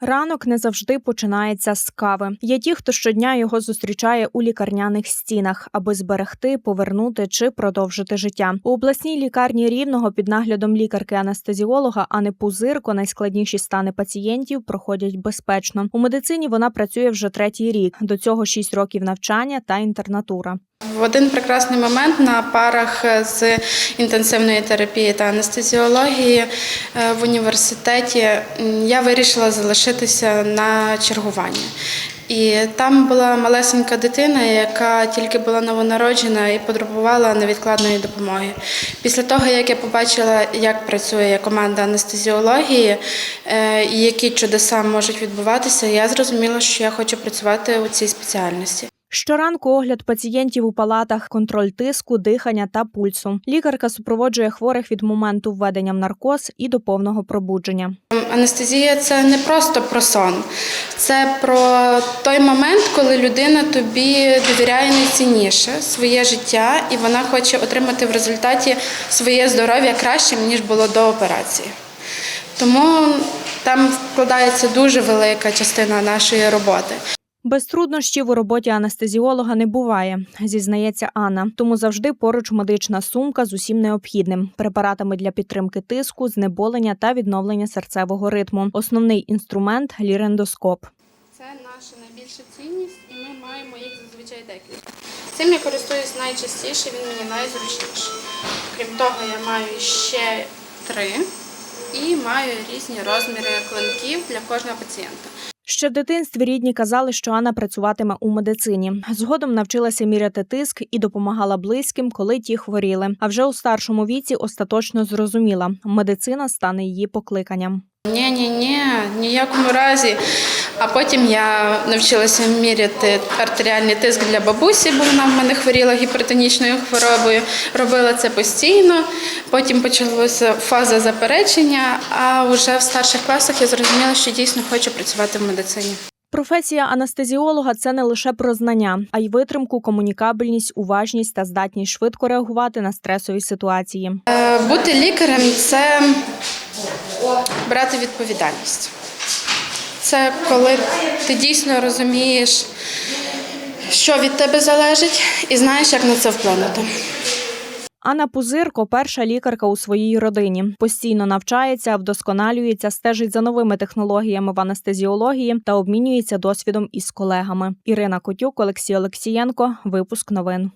Ранок не завжди починається з кави. Є ті, хто щодня його зустрічає у лікарняних стінах, аби зберегти, повернути чи продовжити життя. У обласній лікарні рівного під наглядом лікарки-анестезіолога Ани Пузирко найскладніші стани пацієнтів проходять безпечно. У медицині вона працює вже третій рік. До цього шість років навчання та інтернатура. В один прекрасний момент на парах з інтенсивної терапії та анестезіології е, в університеті я вирішила залишитися на чергування. І там була малесенька дитина, яка тільки була новонароджена і потребувала невідкладної допомоги. Після того, як я побачила, як працює команда анестезіології е, і які чудеса можуть відбуватися, я зрозуміла, що я хочу працювати у цій спеціальності. Щоранку огляд пацієнтів у палатах, контроль тиску, дихання та пульсу. Лікарка супроводжує хворих від моменту введення в наркоз і до повного пробудження. Анестезія це не просто про сон, це про той момент, коли людина тобі довіряє найцінніше своє життя, і вона хоче отримати в результаті своє здоров'я кращим, ніж було до операції. Тому там вкладається дуже велика частина нашої роботи. Без труднощів у роботі анестезіолога не буває, зізнається Анна. Тому завжди поруч медична сумка з усім необхідним: препаратами для підтримки тиску, знеболення та відновлення серцевого ритму. Основний інструмент лірендоскоп. Це наша найбільша цінність, і ми маємо їх зазвичай декілька. Цим я користуюсь найчастіше, він мені найзручніший. Крім того, я маю ще три і маю різні розміри клинків для кожного пацієнта. Ще в дитинстві рідні казали, що Анна працюватиме у медицині. Згодом навчилася міряти тиск і допомагала близьким, коли ті хворіли. А вже у старшому віці остаточно зрозуміла, медицина стане її покликанням. Ні, ні, ні, ніякому разі. А потім я навчилася міряти артеріальний тиск для бабусі, бо вона в мене хворіла гіпертонічною хворобою. Робила це постійно. Потім почалася фаза заперечення. А вже в старших класах я зрозуміла, що дійсно хочу працювати в медицині. Професія анестезіолога це не лише про знання, а й витримку, комунікабельність, уважність та здатність швидко реагувати на стресові ситуації. Е, Бути лікарем це брати відповідальність. Це коли ти дійсно розумієш, що від тебе залежить, і знаєш, як на це вплинути. Анна Пузирко перша лікарка у своїй родині. Постійно навчається, вдосконалюється, стежить за новими технологіями в анестезіології та обмінюється досвідом із колегами. Ірина Котюк, Олексій Олексієнко. Випуск новин.